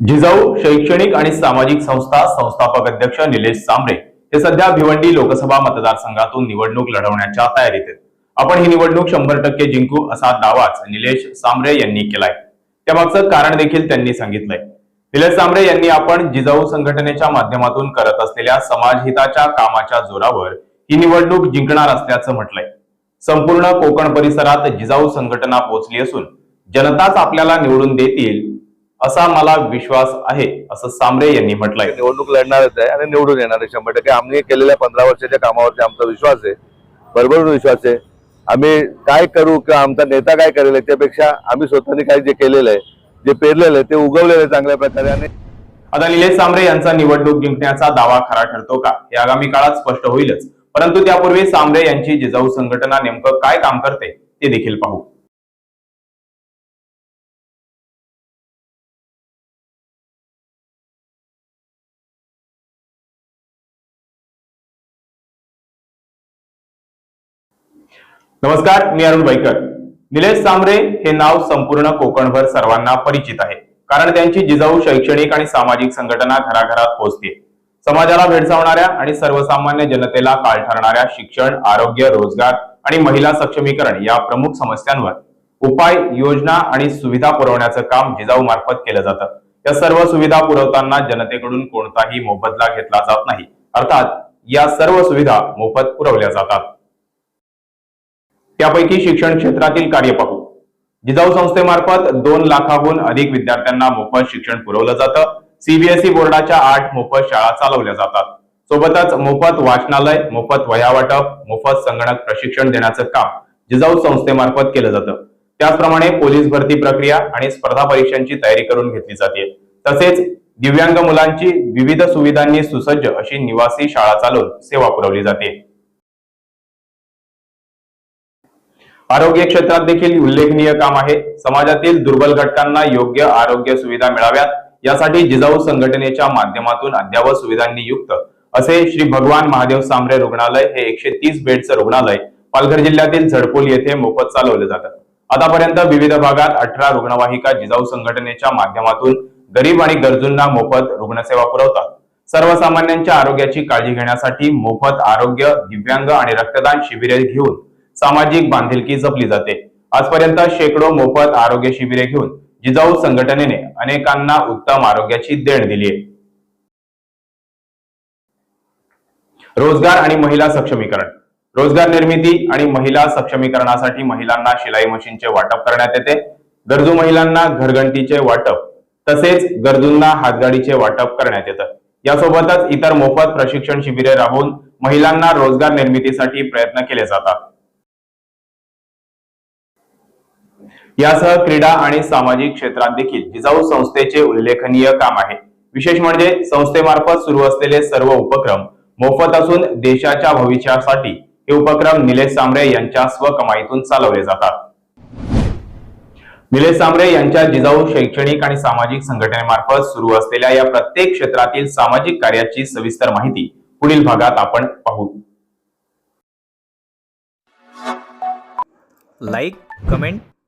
जिजाऊ शैक्षणिक आणि सामाजिक संस्था संस्थापक अध्यक्ष निलेश सांबरे हे सध्या भिवंडी लोकसभा मतदारसंघातून निवडणूक लढवण्याच्या तयारीत आहेत. आपण ही निवडणूक शंभर टक्के जिंकू असा दावाच निलेश सांबरे यांनी केलाय. त्यामागचं कारण देखील त्यांनी सांगितलंय. निलेश सांबरे यांनी आपण जिजाऊ संघटनेच्या माध्यमातून करत असलेल्या समाजहिताच्या कामाच्या जोरावर ही निवडणूक जिंकणार असल्याचं म्हटलंय. संपूर्ण कोकण परिसरात जिजाऊ संघटना पोहोचली असून जनताच आपल्याला निवडून देतील असा मला विश्वास आहे असं सांबरे यांनी म्हटलंय. निवडणूक लढणारच आहे आणि निवडून येणार आहे शंभर टक्के. आम्ही केलेल्या पंधरा वर्षाच्या कामावरती आमचा विश्वास आहे भरभरून विश्वास आहे. आम्ही काय करू किंवा आमचा नेता काय करेल याच्यापेक्षा आम्ही स्वतःने काय जे केलेलं आहे जे पेरलेलं आहे ते उगवलेलं आहे चांगल्या प्रकारे आणि आता निलेश सांबरे यांचा निवडणूक जिंकण्याचा दावा खरा ठरतो का? हे आगामी काळात स्पष्ट होईलच. परंतु त्यापूर्वी सांबरे यांची जिजाऊ संघटना नेमकं काय काम करते ते देखील पाहू. नमस्कार मी अरुण भाईकर निलेश सांबरे हे नाव संपूर्ण कोकणभर सर्वांना परिचित आहे. कारण त्यांची जिजाऊ शैक्षणिक आणि सामाजिक संघटना घराघरात पोहोचते. समाजाला भेडसावणाऱ्या आणि सर्वसामान्य जनतेला काळ ठरणाऱ्या शिक्षण आरोग्य रोजगार आणि महिला सक्षमीकरण या प्रमुख समस्यांवर उपाय योजना आणि सुविधा पुरवण्याचं काम जिजाऊ मार्फत केलं जातं. या सर्व सुविधा पुरवताना जनतेकडून कोणताही मोबदला घेतला जात नाही. अर्थात या सर्व सुविधा मोफत पुरवल्या जातात. त्यापैकी शिक्षण क्षेत्रातील कार्य पाहू. जिजाऊ संस्थेमार्फत दोन लाखाहून अधिक विद्यार्थ्यांना मोफत शिक्षण पुरवलं जातं. सीबीएसई बोर्डाच्या आठ मोफत शाळा चालवल्या जातात. सोबतच मोफत वाचनालय मोफत वह्या वाटप मोफत संगणक प्रशिक्षण देण्याचं काम जिजाऊ संस्थेमार्फत केलं जातं. त्याचप्रमाणे पोलीस भरती प्रक्रिया आणि स्पर्धा परीक्षांची तयारी करून घेतली जाते. तसेच दिव्यांग मुलांची विविध सुविधांनी सुसज्ज अशी निवासी शाळा चालवून सेवा पुरवली जाते. आरोग्य क्षेत्रात देखील उल्लेखनीय काम आहे. समाजातील दुर्बल घटकांना योग्य आरोग्य सुविधा मिळाव्यात. यासाठी जिजाऊ संघटनेच्या माध्यमातून अद्यावत सुविधांनी युक्त असे श्री भगवान महादेव सांबरे रुग्णालय हे एकशे तीस बेडचं रुग्णालय पालघर जिल्ह्यातील झडपोल येथे मोफत चालवले जातात आतापर्यंत विविध भागात अठरा रुग्णवाहिका जिजाऊ संघटनेच्या माध्यमातून गरीब आणि गरजूंना मोफत रुग्णसेवा पुरवतात. सर्वसामान्यांच्या आरोग्याची काळजी घेण्यासाठी मोफत आरोग्य दिव्यांग आणि रक्तदान शिबिरे घेऊन सामाजिक बांधिलकी जपली जाते. आजपर्यंत शेकडो मोफत आरोग्य शिबिरे घेऊन जिजाऊ संघटनेने अनेकांना उत्तम आरोग्याची देण दिली आहे. रोजगार आणि महिला सक्षमीकरण. रोजगार निर्मिती आणि महिला सक्षमीकरणासाठी महिलांना शिलाई मशीनचे वाटप करण्यात येते. गरजू महिलांना घरघंटीचे वाटप तसेच गरजूंना हातगाडीचे वाटप करण्यात येतं. यासोबतच इतर मोफत प्रशिक्षण शिबिरे राबवून महिलांना रोजगार निर्मितीसाठी प्रयत्न केले जातात. यासह क्रीडा आणि सामाजिक क्षेत्रात देखील जिजाऊ संस्थेचे उल्लेखनीय काम आहे. विशेष म्हणजे संस्थेमार्फत सुरू असलेले सर्व उपक्रम मोफत असून देशाच्या भविष्यासाठी हे उपक्रम निलेश सांबरे यांच्या स्वकमाईतून चालवले जातात. निलेश सांबरे यांच्या जिजाऊ शैक्षणिक आणि सामाजिक संघटनेमार्फत सुरू असलेल्या या प्रत्येक क्षेत्रातील सामाजिक कार्याची सविस्तर माहिती पुढील भागात आपण पाहू. Like comment